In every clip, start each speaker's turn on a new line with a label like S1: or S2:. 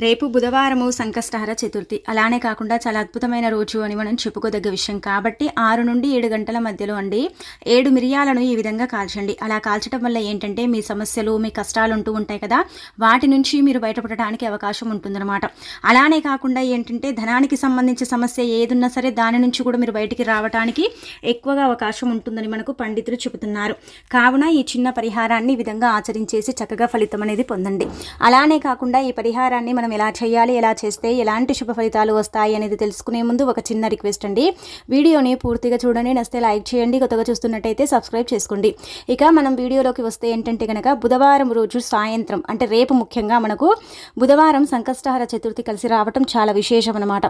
S1: రేపు బుధవారము సంకష్టహర చతుర్థి. అలానే కాకుండా చాలా అద్భుతమైన రోజు అని మనం చెప్పుకోదగ్గ విషయం. కాబట్టి ఆరు నుండి ఏడు గంటల మధ్యలో అండి. ఏడు మిరియాలను ఈ విధంగా కాల్చండి. అలా కాల్చడం వల్ల ఏంటంటే మీ సమస్యలు మీ కష్టాలు ఉంటూ ఉంటాయి కదా. వాటి నుంచి మీరు బయటపడటానికి అవకాశం ఉంటుందన్నమాట. అలానే కాకుండా ఏంటంటే ధనానికి సంబంధించిన సమస్య ఏదున్నా సరే దాని నుంచి కూడా మీరు బయటికి రావడానికి ఎక్కువగా అవకాశం ఉంటుందని మనకు పండితులు చెబుతున్నారు. కావున ఈ చిన్న పరిహారాన్ని ఈ విధంగా ఆచరించేసి చక్కగా ఫలితం అనేది పొందండి. అలానే కాకుండా ఈ పరిహారాన్ని మనం ఎలా చేయాలి ఎలా చేస్తే ఎలాంటి శుభ ఫలితాలు వస్తాయి అనేది తెలుసుకునే ముందు ఒక చిన్న రిక్వెస్ట్ అండి. వీడియోని పూర్తిగా చూడండి నస్తే లైక్ చేయండి కొత్తగా చూస్తున్నట్టయితే సబ్స్క్రైబ్ చేసుకోండి. ఇక మనం వీడియోలోకి వస్తే ఏంటంటే కనుక బుధవారం రోజు సాయంత్రం అంటే రేపు ముఖ్యంగా మనకు బుధవారం సంకష్టహార చతుర్థి కలిసి రావటం చాలా విశేషం అనమాట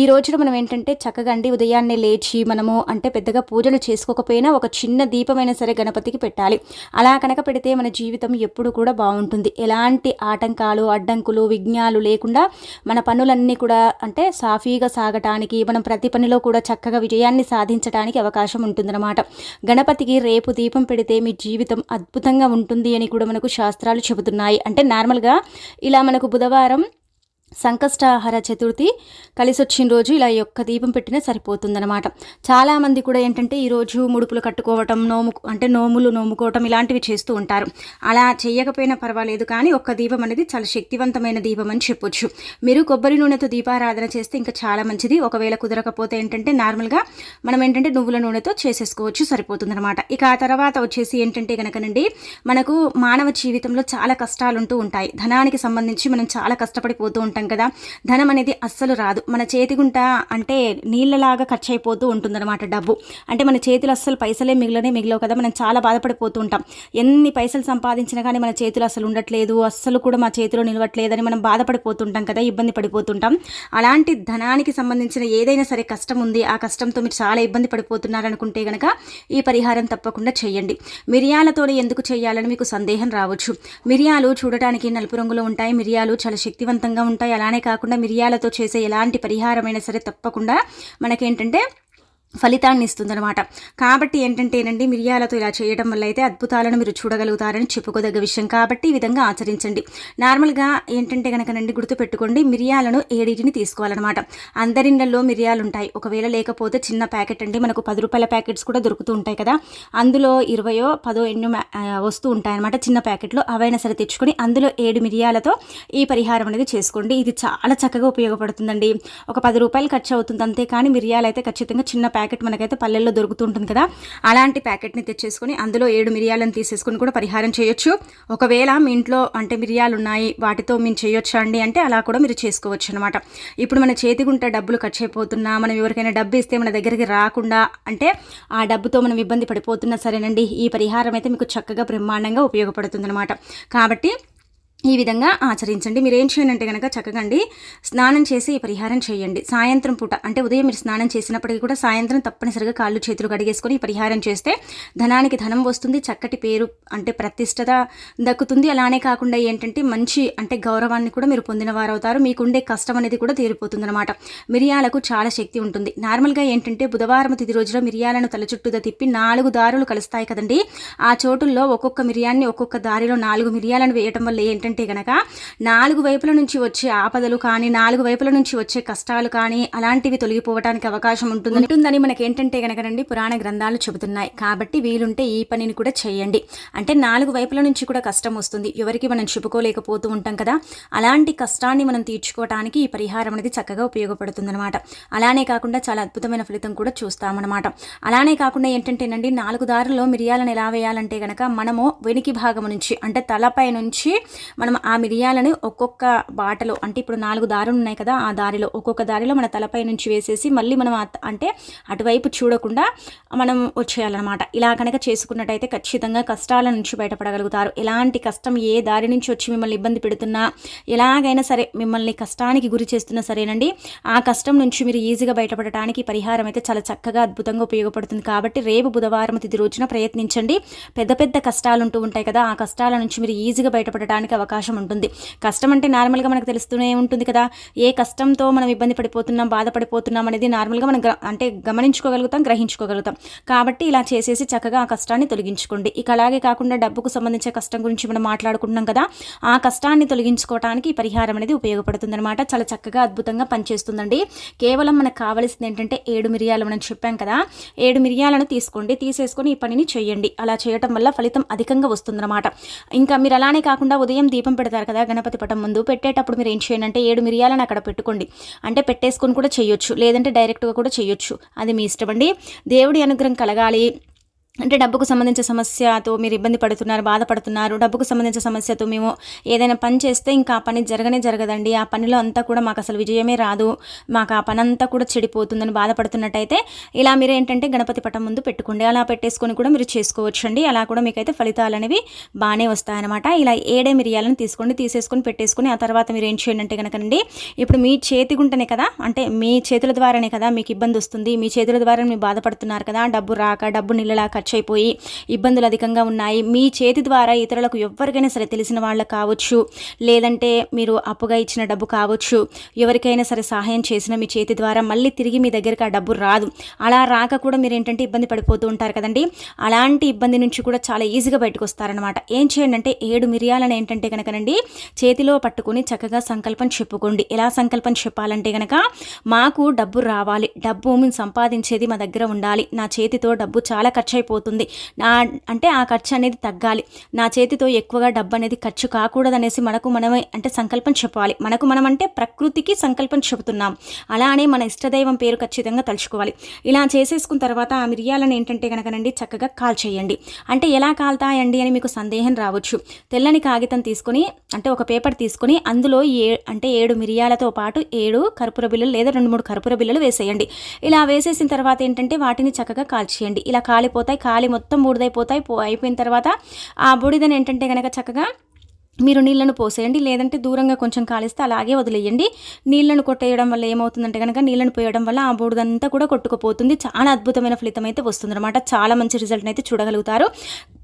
S1: ఈ రోజున మనం ఏంటంటే చక్కగా అండి ఉదయాన్నే లేచి మనము అంటే పెద్దగా పూజలు చేసుకోకపోయినా ఒక చిన్న దీపమైనా సరే గణపతికి పెట్టాలి. అలా కనుక పెడితే మన జీవితం ఎప్పుడు కూడా బాగుంటుంది. ఎలాంటి ఆటంకాలు అడ్డంకులు విఘ్నాలు లేకుండా మన పనులన్నీ కూడా అంటే సాఫీగా సాగటానికి మనం ప్రతి పనిలో కూడా చక్కగా విజయాన్ని సాధించడానికి అవకాశం ఉంటుందన్నమాట. గణపతికి రేపు దీపం పెడితే మీ జీవితం అద్భుతంగా ఉంటుంది అని కూడా మనకు శాస్త్రాలు చెబుతున్నాయి. అంటే నార్మల్గా ఇలా మనకు బుధవారం సంకష్టాహార చతుర్థి కలిసి వచ్చిన రోజు ఇలా యొక్క దీపం పెట్టినా సరిపోతుందన్నమాట. చాలామంది కూడా ఏంటంటే ఈరోజు ముడుపులు కట్టుకోవటం నోము అంటే నోములు నోముకోవటం ఇలాంటివి చేస్తూ ఉంటారు. అలా చేయకపోయినా పర్వాలేదు కానీ ఒక్క దీపం అనేది చాలా శక్తివంతమైన దీపం అని చెప్పొచ్చు. మీరు కొబ్బరి నూనెతో దీపారాధన చేస్తే ఇంకా చాలా మంచిది. ఒకవేళ కుదరకపోతే ఏంటంటే నార్మల్గా మనం ఏంటంటే నువ్వుల నూనెతో చేసేసుకోవచ్చు సరిపోతుందన్నమాట. ఇక ఆ తర్వాత వచ్చేసి ఏంటంటే కనుకనండి మనకు మానవ జీవితంలో చాలా కష్టాలు ఉంటూ ఉంటాయి. ధనానికి సంబంధించి మనం చాలా కష్టపడిపోతూ ఉంటాం ఉంటాం కదా. ధనం అనేది అస్సలు రాదు. మన చేతిగుంట అంటే నీళ్ళలాగా ఖర్చు అయిపోతూ ఉంటుందన్నమాట డబ్బు. అంటే మన చేతులు అస్సలు పైసలే మిగిలనే మిగిలవు కదా. మనం చాలా బాధపడిపోతూ ఉంటాం. ఎన్ని పైసలు సంపాదించినా కానీ మన చేతులు అసలు ఉండట్లేదు. అస్సలు కూడా మా చేతిలో నిలవట్లేదని మనం బాధపడిపోతుంటాం కదా. ఇబ్బంది పడిపోతుంటాం అలాంటి ధనానికి సంబంధించిన ఏదైనా సరే కష్టం ఉంది. ఆ కష్టంతో మీరు చాలా ఇబ్బంది పడిపోతున్నారనుకుంటే కనుక ఈ పరిహారం తప్పకుండా చేయండి. మిరియాలతో ఎందుకు చేయాలని మీకు సందేహం రావచ్చు. మిరియాలు చూడటానికి నలుపు రంగులో ఉంటాయి. మిరియాలు చాలా శక్తివంతంగా ఉంటాయి. అలానే కాకుండా మిరియాలతో చేసే ఎలాంటి పరిహారమైనా సరే తప్పకుండా మనకేంటంటే ఫలితాన్ని ఇస్తుందనమాట కాబట్టి ఏంటంటే ఏంటంటేనండి మిరియాలతో ఇలా చేయడం వల్ల అయితే అద్భుతాలను మీరు చూడగలుగుతారని చెప్పుకోదగ్గ విషయం. కాబట్టి ఈ విధంగా ఆచరించండి. నార్మల్గా ఏంటంటే కనుకనండి గుర్తుపెట్టుకోండి మిరియాలను ఏడింటిని తీసుకోవాలన్నమాట. అందరిళ్ళల్లో మిరియాలు ఉంటాయి ఒకవేళ లేకపోతే చిన్న ప్యాకెట్ అండి మనకు పది రూపాయల ప్యాకెట్స్ కూడా దొరుకుతూ ఉంటాయి కదా. అందులో ఇరవయో పదో ఎన్నో వస్తూ ఉంటాయి అనమాట చిన్న ప్యాకెట్లో. అవైనా సరే తెచ్చుకొని అందులో ఏడు మిరియాలతో ఈ పరిహారం అనేది చేసుకోండి. ఇది చాలా చక్కగా ఉపయోగపడుతుందండి. ఒక పది రూపాయలు ఖర్చు అవుతుంది అంతే కానీ మిరియాలు అయితే ఖచ్చితంగా చిన్న ప్యాకెట్ ప్యాకెట్ మనకైతే పల్లెల్లో దొరుకుతుంటుంది కదా అలాంటి ప్యాకెట్ని తెచ్చేసుకొని అందులో ఏడు మిరియాలను తీసేసుకొని కూడా పరిహారం చేయొచ్చు. ఒకవేళ మీ ఇంట్లో అంటే మిరియాలు ఉన్నాయి వాటితో మేము చేయొచ్చా అండి అంటే అలా కూడా మీరు చేసుకోవచ్చు అనమాట ఇప్పుడు మన చేతికుంటే డబ్బులు ఖర్చు అయిపోతున్నా మనం ఎవరికైనా డబ్బు ఇస్తే మన దగ్గరికి రాకుండా అంటే ఆ డబ్బుతో మనం ఇబ్బంది పడిపోతున్నా సరేనండి. ఈ పరిహారం అయితే మీకు చక్కగా బ్రహ్మాండంగా ఉపయోగపడుతుంది అనమాట కాబట్టి ఈ విధంగా ఆచరించండి. మీరు ఏం చేయండి అంటే కనుక చక్కగండి స్నానం చేసి ఈ పరిహారం చేయండి. సాయంత్రం పూట అంటే ఉదయం మీరు స్నానం చేసినప్పటికీ కూడా సాయంత్రం తప్పనిసరిగా కాళ్ళు చేతులు కడిగేసుకొని ఈ పరిహారం చేస్తే ధనానికి ధనం వస్తుంది చక్కటి పేరు అంటే ప్రతిష్టత దక్కుతుంది. అలానే కాకుండా ఏంటంటే మంచి అంటే గౌరవాన్ని కూడా మీరు పొందిన వారు అవుతారు మీకుండే కష్టం అనేది కూడా తీరిపోతుంది అనమాట మిరియాలకు చాలా శక్తి ఉంటుంది. నార్మల్గా ఏంటంటే బుధవారం తిది రోజులో మిరియాలను తల చుట్టూదా తిప్పి నాలుగు దారులు కలుస్తాయి కదండి. ఆ చోటుల్లో ఒక్కొక్క మిరియాన్ని ఒక్కొక్క దారిలో నాలుగు మిరియాలను వేయటం వల్ల ఏంటంటే ఏంటంటే గనక నాలుగు వైపుల నుంచి వచ్చే ఆపదలు కానీ నాలుగు వైపుల నుంచి వచ్చే కష్టాలు కానీ అలాంటివి తొలగిపోవడానికి అవకాశం ఉంటుంది. ఉంటుందని మనకి ఏంటంటే రండి పురాణ గ్రంథాలు చెబుతున్నాయి. కాబట్టి వీలుంటే ఈ పనిని కూడా చేయండి. అంటే నాలుగు వైపుల నుంచి కూడా కష్టం వస్తుంది. ఎవరికి మనం చెప్పుకోలేకపోతూ ఉంటాం కదా. అలాంటి కష్టాన్ని మనం తీర్చుకోవడానికి ఈ పరిహారం అనేది చక్కగా ఉపయోగపడుతుందన్నమాట. అలానే కాకుండా చాలా అద్భుతమైన ఫలితం కూడా చూస్తామన్నమాట. అలానే కాకుండా ఏంటంటేనండి నాలుగు దారుల్లో మిరియాలను ఎలా వేయాలంటే గనక మనము వెనికి భాగం నుంచి అంటే తలపై నుంచి మనం ఆ మిరియాలను ఒక్కొక్క బాటలో అంటే ఇప్పుడు నాలుగు దారులు ఉన్నాయి కదా ఆ దారిలో ఒక్కొక్క దారిలో మన తలపై నుంచి వేసేసి మళ్ళీ మనం అంటే అటువైపు చూడకుండా మనం వచ్చేయాలన్నమాట. ఇలా కనుక చేసుకున్నట్టయితే ఖచ్చితంగా కష్టాల నుంచి బయటపడగలుగుతారు. ఎలాంటి కష్టం ఏ దారి నుంచి వచ్చి మిమ్మల్ని ఇబ్బంది పెడుతున్నా ఎలాగైనా సరే మిమ్మల్ని కష్టానికి గురి చేస్తున్నా సరేనండి. ఆ కష్టం నుంచి మీరు ఈజీగా బయటపడటానికి పరిహారం అయితే చాలా చక్కగా అద్భుతంగా ఉపయోగపడుతుంది. కాబట్టి రేపు బుధవారం తిది రోజున ప్రయత్నించండి. పెద్ద పెద్ద కష్టాలు ఉంటూ ఉంటాయి కదా ఆ కష్టాల నుంచి మీరు ఈజీగా బయటపడటానికి అవకాశం అవకాశం ఉంటుంది. కష్టం అంటే నార్మల్గా మనకు తెలుస్తూనే ఉంటుంది కదా. ఏ కష్టంతో మనం ఇబ్బంది పడిపోతున్నాం బాధపడిపోతున్నాం అనేది నార్మల్గా మనం అంటే గమనించుకోగలుగుతాం గ్రహించుకోగలుగుతాం. కాబట్టి ఇలా చేసేసి చక్కగా ఆ కష్టాన్ని తొలగించుకోండి. ఇక అలాగే కాకుండా డబ్బుకు సంబంధించిన కష్టం గురించి మనం మాట్లాడుకుంటున్నాం కదా. ఆ కష్టాన్ని తొలగించుకోవడానికి ఈ పరిహారం అనేది ఉపయోగపడుతుంది అనమాట చాలా చక్కగా అద్భుతంగా పనిచేస్తుందండి. కేవలం మనకు కావాల్సింది ఏంటంటే ఏడు మిరియాలు మనం చెప్పాం కదా. ఏడు మిరియాలను తీసుకోండి. తీసేసుకొని ఈ పనిని చేయండి. అలా చేయటం వల్ల ఫలితం అధికంగా వస్తుందన్నమాట. ఇంకా మీరు అలానే కాకుండా ఉదయం దీపం పెడతారు కదా గణపతి పటం ముందు. పెట్టేటప్పుడు మీరు ఏం చేయండి అంటే ఏడు మిరియాలను అక్కడ పెట్టుకోండి. అంటే పెట్టేసుకొని కూడా చేయొచ్చు. లేదంటే డైరెక్ట్గా కూడా చేయొచ్చు. అది మీ ఇష్టం అండి. దేవుడి అనుగ్రహం కలగాలి. అంటే డబ్బుకు సంబంధించిన సమస్యతో మీరు ఇబ్బంది పడుతున్నారు బాధపడుతున్నారు. డబ్బుకు సంబంధించిన సమస్యతో మేము ఏదైనా పని చేస్తే ఇంకా ఆ పని జరగనే జరగదండి. ఆ పనిలో అంతా కూడా మాకు అసలు విజయమే రాదు. మాకు ఆ పని అంతా కూడా చెడిపోతుందని బాధపడుతున్నట్టయితే ఇలా మీరు ఏంటంటే గణపతి పటం ముందు పెట్టుకోండి. అలా పెట్టేసుకొని కూడా మీరు చేసుకోవచ్చు అండి అలా కూడా మీకైతే ఫలితాలు అనేవి బాగానే వస్తాయన్నమాట. ఇలా ఏడే మిరియాలను తీసుకోండి తీసేసుకొని పెట్టేసుకొని ఆ తర్వాత మీరు ఏం చేయండి అంటే కనుకండి ఇప్పుడు మీ చేతి గుంటనే కదా? అంటే మీ చేతుల ద్వారానే కదా మీకు ఇబ్బంది వస్తుంది. మీ చేతుల ద్వారా మీరు బాధపడుతున్నారు కదా? డబ్బు రాక డబ్బు నిల్లలాక ఖర్చు అయిపోయి ఇబ్బందులు అధికంగా ఉన్నాయి. మీ చేతి ద్వారా ఇతరులకు ఎవరికైనా సరే తెలిసిన వాళ్ళకు కావచ్చు లేదంటే మీరు అప్పుగా ఇచ్చిన డబ్బు కావచ్చు ఎవరికైనా సరే సహాయం చేసిన మీ చేతి ద్వారా మళ్ళీ తిరిగి మీ దగ్గరికి ఆ డబ్బు రాదు. అలా రాక కూడా మీరు ఏంటంటే ఇబ్బంది పడిపోతూ ఉంటారు కదండి. అలాంటి ఇబ్బంది నుంచి కూడా చాలా ఈజీగా బయటకు వస్తారనమాట ఏం చేయండి అంటే ఏడు మిరియాలను ఏంటంటే కనుకనండి చేతిలో పట్టుకుని చక్కగా సంకల్పం చెప్పుకోండి. ఎలా సంకల్పం చెప్పాలంటే కనుక మాకు డబ్బు రావాలి. డబ్బు మేము సంపాదించేది మా దగ్గర ఉండాలి. నా చేతితో డబ్బు చాలా ఖర్చు అయిపోతుంది నా అంటే ఆ ఖర్చు అనేది తగ్గాలి. నా చేతితో ఎక్కువగా డబ్బు అనేది ఖర్చు కాకూడదు అనేసి మనకు మనమే అంటే సంకల్పం చెప్పాలి. మనకు మనం అంటే ప్రకృతికి సంకల్పం చెబుతున్నాం. అలానే మన ఇష్టదైవం పేరు ఖచ్చితంగా తలుచుకోవాలి. ఇలా చేసేసుకున్న తర్వాత ఆ మిరియాలను ఏంటంటే కనుకనండి చక్కగా కాల్ చేయండి. అంటే ఎలా కాలుతాయండి అని మీకు సందేహం రావచ్చు. తెల్లని కాగితం తీసుకొని అంటే ఒక పేపర్ తీసుకొని అందులో ఏ అంటే ఏడు మిరియాలతో పాటు ఏడు కర్పూర బిల్లులు లేదా రెండు మూడు కర్పూర బిల్లులు వేసేయండి. ఇలా వేసేసిన తర్వాత ఏంటంటే వాటిని చక్కగా కాల్చేయండి. ఇలా కాలిపోతాయి కాలి మొత్తం బూడిదైపోతాయి. పో అయిపోయిన తర్వాత ఆ బూడిదని ఏంటంటే కనుక చక్కగా మీరు నీళ్ళను పోసేయండి లేదంటే దూరంగా కొంచెం కాలిస్తే అలాగే వదిలేయండి. నీళ్ళను కొట్టేయడం వల్ల ఏమవుతుందంటే కనుక నీళ్ళను పోయడం వల్ల ఆ బూడిదంతా కూడా కొట్టుకుపోతుంది. చాలా అద్భుతమైన ఫలితం అయితే వస్తుందన్నమాట. చాలా మంచి రిజల్ట్ అయితే చూడగలుగుతారు.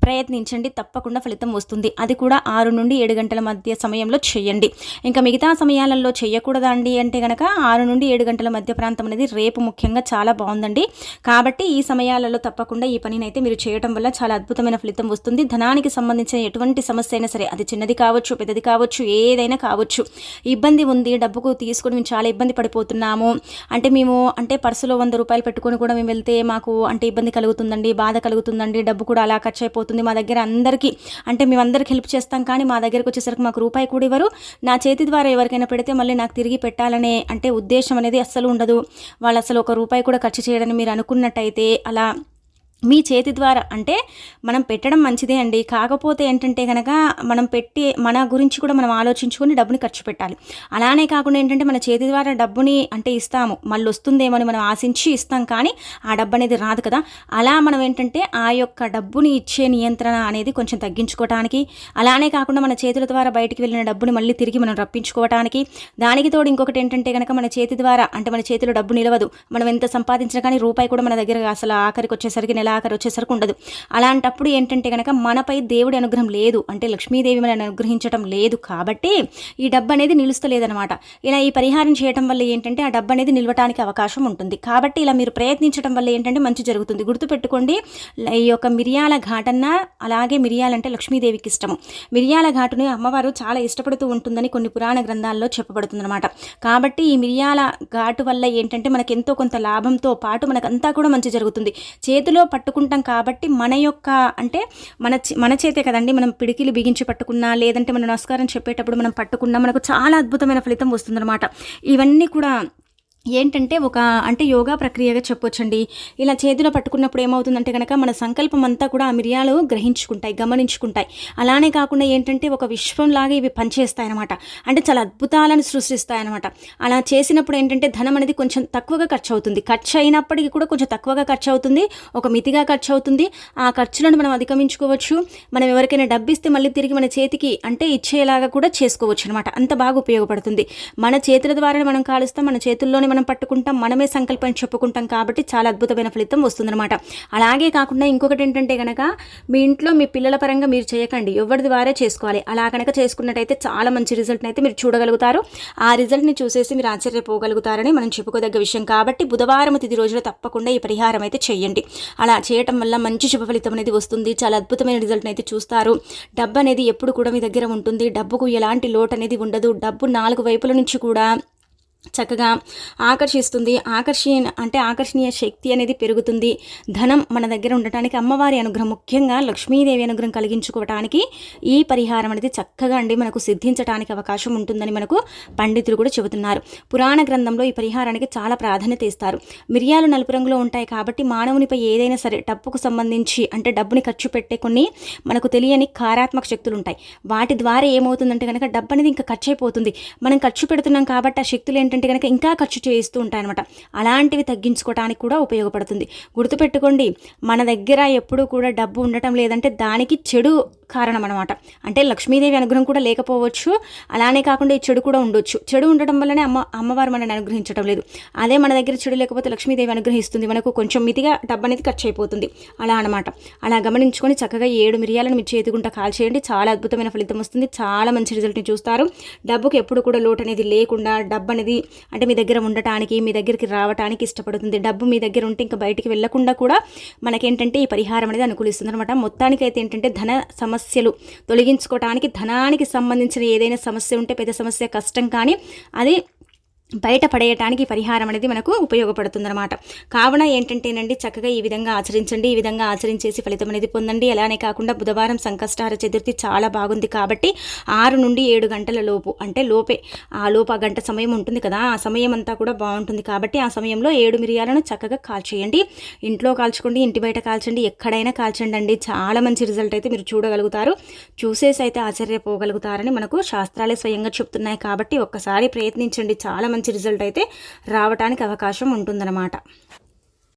S1: ప్రయత్నించండి తప్పకుండా ఫలితం వస్తుంది. అది కూడా ఆరు నుండి ఏడు గంటల మధ్య సమయంలో చేయండి. ఇంకా మిగతా సమయాలలో చేయకూడదా అండి అంటే కనుక ఆరు నుండి ఏడు గంటల మధ్య ప్రాంతం అనేది రేపు ముఖ్యంగా చాలా బాగుందండి. కాబట్టి ఈ సమయాలలో తప్పకుండా ఈ పనిని అయితే మీరు చేయడం వల్ల చాలా అద్భుతమైన ఫలితం వస్తుంది. ధనానికి సంబంధించిన ఎటువంటి సమస్య అయినా సరే అది చిన్నది కావచ్చు పెద్దది కావచ్చు ఏదైనా కావచ్చు. ఇబ్బంది ఉంది డబ్బుకు తీసుకొని మేము చాలా ఇబ్బంది పడిపోతున్నాము. అంటే మేము అంటే పర్సులో వంద రూపాయలు పెట్టుకొని కూడా మేము వెళ్తే మాకు అంటే ఇబ్బంది కలుగుతుందండి బాధ కలుగుతుందండి డబ్బు కూడా అలా ఖర్చు అయిపోతుంది మా దగ్గర అందరికీ. అంటే మేము అందరికి హెల్ప్ చేస్తాం కానీ మా దగ్గరకు వచ్చేసరికి మాకు రూపాయి కూడా ఇవ్వరు. నా చేతి ద్వారా ఎవరికైనా పెడితే మళ్ళీ నాకు తిరిగి పెట్టాలనే అంటే ఉద్దేశం అనేది అస్సలు ఉండదు. వాళ్ళు అసలు ఒక రూపాయి కూడా ఖర్చు చేయడని మీరు అనుకున్నట్టయితే అలా మీ చేతి ద్వారా అంటే మనం పెట్టడం మంచిదే అండి. కాకపోతే ఏంటంటే కనుక మనం పెట్టి మన గురించి కూడా మనం ఆలోచించుకొని డబ్బుని ఖర్చు పెట్టాలి. అలానే కాకుండా ఏంటంటే మన చేతి ద్వారా డబ్బుని అంటే ఇస్తాము. మళ్ళీ వస్తుందేమని మనం ఆశించి ఇస్తాం కానీ ఆ డబ్బు అనేది రాదు కదా. అలా మనం ఏంటంటే ఆ యొక్క డబ్బుని ఇచ్చే నియంత్రణ అనేది కొంచెం తగ్గించుకోవటానికి అలానే కాకుండా మన చేతుల ద్వారా బయటికి వెళ్ళిన డబ్బుని మళ్ళీ తిరిగి మనం రప్పించుకోవటానికి దానికి తోడు ఇంకొకటి ఏంటంటే కనుక మన చేతి ద్వారా అంటే మన చేతిలో డబ్బు నిలవదు. మనం ఎంత సంపాదించినా కానీ రూపాయి కూడా మన దగ్గర అసలు ఆఖరికి వచ్చేసరికి నెల ఆఖరి వచ్చేసరికి ఉండదు. అలాంటప్పుడు ఏంటంటే కనుక మనపై దేవుడి అనుగ్రహం లేదు. అంటే లక్ష్మీదేవి మనల్ని అనుగ్రహించడం లేదు కాబట్టి ఈ డబ్బు అనేది నిలుస్తలేదనమాట ఇలా ఈ పరిహారం చేయడం వల్ల ఏంటంటే ఆ డబ్బు అనేది నిలవటానికి అవకాశం ఉంటుంది. కాబట్టి ఇలా మీరు ప్రయత్నించడం వల్ల ఏంటంటే మంచి జరుగుతుంది. గుర్తుపెట్టుకోండి ఈ యొక్క మిరియాల ఘాటన్న అలాగే మిరియాలంటే లక్ష్మీదేవికి ఇష్టము. మిరియాల ఘాటుని అమ్మవారు చాలా ఇష్టపడుతూ ఉంటుందని కొన్ని పురాణ గ్రంథాల్లో చెప్పబడుతుందన్నమాట. కాబట్టి ఈ మిరియాల ఘాటు వల్ల ఏంటంటే మనకి ఎంతో కొంత లాభంతో పాటు మనకంతా కూడా మంచి జరుగుతుంది. చేతిలో పట్టుకుంటాం కాబట్టి మన యొక్క అంటే మన మన చేతే కదండి మనం పిడికిలు బిగించి పట్టుకున్నా లేదంటే మనం నమస్కారం చెప్పేటప్పుడు మనం పట్టుకున్నా మనకు చాలా అద్భుతమైన ఫలితం వస్తుందన్నమాట. ఇవన్నీ కూడా ఏంటంటే ఒక అంటే యోగా ప్రక్రియగా చెప్పొచ్చండి. ఇలా చేతిలో పట్టుకున్నప్పుడు ఏమవుతుందంటే కనుక మన సంకల్పం అంతా కూడా ఆ మిరియాలు గ్రహించుకుంటాయి గమనించుకుంటాయి. అలానే కాకుండా ఏంటంటే ఒక విశ్వంలాగా ఇవి పనిచేస్తాయి అనమాట అంటే చాలా అద్భుతాలను సృష్టిస్తాయి అనమాట అలా చేసినప్పుడు ఏంటంటే ధనం అనేది కొంచెం తక్కువగా ఖర్చు అవుతుంది ఖర్చు అయినప్పటికీ కూడా కొంచెం తక్కువగా ఖర్చు అవుతుంది ఒక మితిగా ఖర్చు అవుతుంది ఆ ఖర్చులను మనం అధిగమించుకోవచ్చు. మనం ఎవరికైనా డబ్బిస్తే మళ్ళీ తిరిగి మన చేతికి అంటే ఇచ్చేలాగా కూడా చేసుకోవచ్చు అనమాట అంత బాగా ఉపయోగపడుతుంది. మన చేతుల ద్వారా మనం కాలుస్తాం మన చేతుల్లోనే చేతితోనే మనం పట్టుకుంటాం మనమే సంకల్పం చెప్పుకుంటాం కాబట్టి చాలా అద్భుతమైన ఫలితం వస్తుందన్నమాట. అలాగే కాకుండా ఇంకొకటి ఏంటంటే కనుక మీ ఇంట్లో మీ పిల్లల పరంగా మీరు చేయకండి. ఎవరిది వారే చేసుకోవాలి. అలా కనుక చేసుకున్నట్టయితే చాలా మంచి రిజల్ట్ని అయితే మీరు చూడగలుగుతారు. ఆ రిజల్ట్ని చూసేసి మీరు ఆశ్చర్యపోగలుగుతారని మనం చెప్పుకోదగ్గ విషయం. కాబట్టి బుధవారం తిది రోజున తప్పకుండా ఈ పరిహారం అయితే చేయండి. అలా చేయటం వల్ల మంచి శుభ ఫలితం అనేది వస్తుంది. చాలా అద్భుతమైన రిజల్ట్ని అయితే చూస్తారు. డబ్బు అనేది ఎప్పుడు కూడా మీ దగ్గర ఉంటుంది. డబ్బుకు ఎలాంటి లోటు అనేది ఉండదు. డబ్బు నాలుగు వైపుల నుంచి కూడా చక్కగా ఆకర్షిస్తుంది. ఆకర్షి అంటే ఆకర్షణీయ శక్తి అనేది పెరుగుతుంది. ధనం మన దగ్గర ఉండటానికి అమ్మవారి అనుగ్రహం ముఖ్యంగా లక్ష్మీదేవి అనుగ్రహం కలిగించుకోవటానికి ఈ పరిహారం అనేది చక్కగా అండి మనకు సిద్ధించడానికి అవకాశం ఉంటుందని మనకు పండితులు కూడా చెబుతున్నారు. పురాణ గ్రంథంలో ఈ పరిహారానికి చాలా ప్రాధాన్యత ఇస్తారు. మిరియాలు నలుపు రంగులో ఉంటాయి కాబట్టి మానవునిపై ఏదైనా సరే డబ్బుకు సంబంధించి అంటే డబ్బుని ఖర్చు పెట్టే కొన్ని మనకు తెలియని కారాత్మక శక్తులు ఉంటాయి. వాటి ద్వారా ఏమవుతుందంటే కనుక డబ్బు అనేది ఇంకా ఖర్చు అయిపోతుంది. మనం ఖర్చు పెడుతున్నాం కాబట్టి ఆ శక్తులు ఏంటంటే కనుక ఇంకా ఖర్చు చేస్తూ ఉంటాయన్నమాట. అలాంటివి తగ్గించుకోవడానికి కూడా ఉపయోగపడుతుంది. గుర్తుపెట్టుకోండి మన దగ్గర ఎప్పుడూ కూడా డబ్బు ఉండటం లేదంటే దానికి చెడు కారణం అనమాట అంటే లక్ష్మీదేవి అనుగ్రహం కూడా లేకపోవచ్చు అలానే కాకుండా ఈ చెడు కూడా ఉండొచ్చు. చెడు ఉండటం వల్లనే అమ్మ అమ్మవారు మనల్ని అనుగ్రహించడం లేదు. అదే మన దగ్గర చెడు లేకపోతే లక్ష్మీదేవి అనుగ్రహిస్తుంది. మనకు కొంచెం మితిగా డబ్బు అనేది ఖర్చు అయిపోతుంది అలా అనమాట అలా గమనించుకొని చక్కగా ఏడు మిరియాలను మీ చేతిగుంట కాల్చేయండి. చాలా అద్భుతమైన ఫలితం వస్తుంది. చాలా మంచి రిజల్ట్ని చూస్తారు. డబ్బుకి ఎప్పుడు కూడా లోటు అనేది లేకుండా డబ్బు అనేది అంటే మీ దగ్గర ఉండటానికి మీ దగ్గరికి రావడానికి ఇష్టపడుతుంది. డబ్బు మీ దగ్గర ఉంటే ఇంకా బయటికి వెళ్ళకుండా కూడా మనకేంటంటే ఈ పరిహారం అనేది అనుకూలిస్తుంది అనమాట మొత్తానికి అయితే ఏంటంటే ధన సమస్యలు తొలగించుకోవటానికి ధనానికి సంబంధించిన ఏదైనా సమస్య ఉంటే పెద్ద సమస్య కష్టం కానీ అది బయట పడేయటానికి పరిహారం అనేది మనకు ఉపయోగపడుతుందన్నమాట. కావున ఏంటంటేనండి చక్కగా ఈ విధంగా ఆచరించండి ఈ విధంగా ఆచరించేసి ఫలితం అనేది పొందండి. అలానే కాకుండా బుధవారం సంకష్టహార చతుర్థి చాలా బాగుంది కాబట్టి ఆరు నుండి ఏడు గంటల లోపు అంటే లోపే ఆ లోపు ఆ గంట సమయం ఉంటుంది కదా ఆ సమయం అంతా కూడా బాగుంటుంది కాబట్టి ఆ సమయంలో ఏడు మిరియాలను చక్కగా కాల్చేయండి ఇంట్లో కాల్చుకోండి ఇంటి బయట కాల్చండి ఎక్కడైనా కాల్చండి అండి. చాలా మంచి రిజల్ట్ అయితే మీరు చూడగలుగుతారు. చూసేసి అయితే ఆశ్చర్యపోగలుగుతారని మనకు శాస్త్రాలే స్వయంగా చెప్తున్నాయి కాబట్టి ఒక్కసారి ప్రయత్నించండి. చాలా మంచి రిజల్ట్ అయితే రావడానికి అవకాశం ఉంటుందన్నమాట.